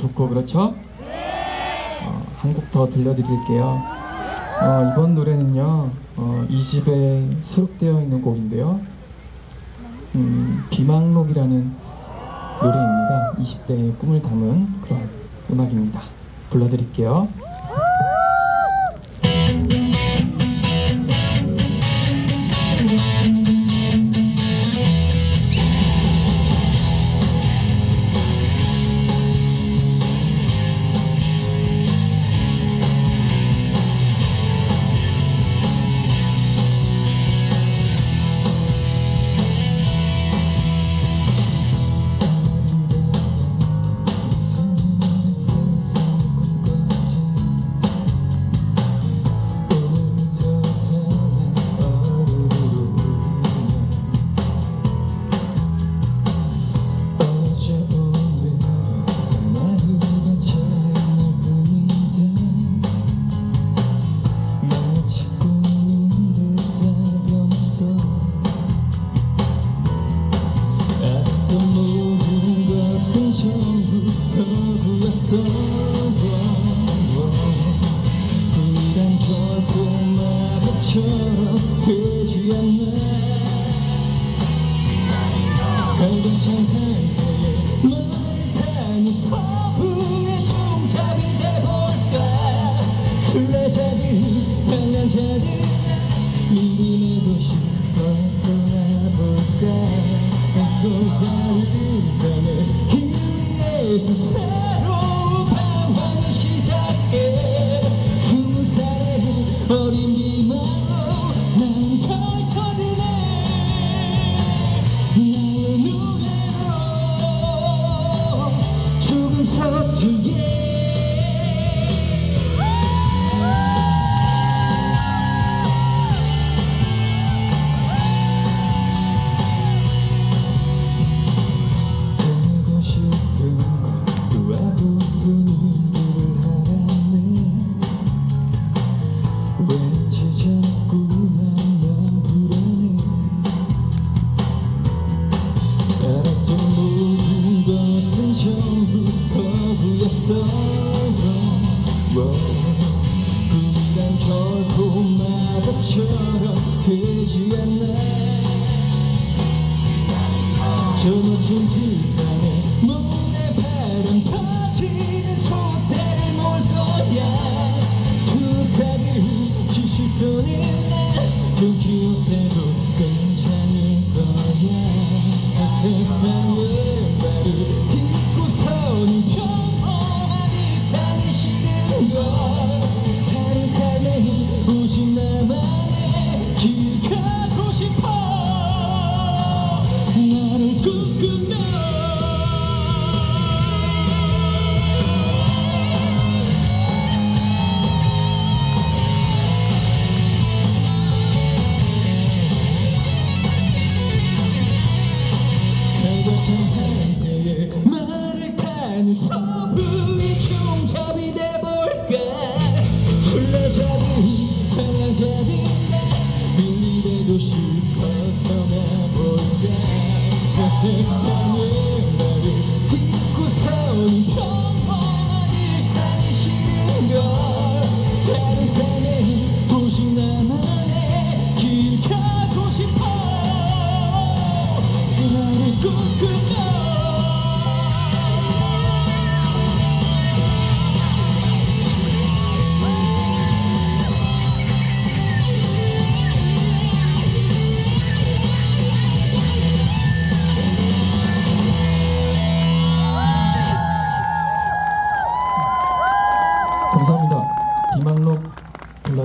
좋고 그렇죠? 어, 한곡 더 들려드릴게요. 어, 이번 노래는요, 어, 이 집에 수록되어 있는 곡인데요. 음, 비망록이라는 노래입니다. 20대의 꿈을 담은 그런 음악입니다. 불러드릴게요. 허구였어 우리란 결코 마법처럼 되지 않네 밝은 널 타니 서부의 종잡이 돼볼까 술래자들 방랑자들 미림의 도시 벗어나볼까 또 다른 삶의 길 위에서 새 나의 눈에로 조금 서툴게 마법처럼 되지 않나 저 멋진 들방에 모래바람 터지는 소대를 몰 거야. 투사를 지실 돈은 나 도키호테도 괜찮을 거야. 아, 세상의 가고 싶어. 나를 꿈꾸며 갈과찬 하늘에 말을 타는 서부의 종잡이 Just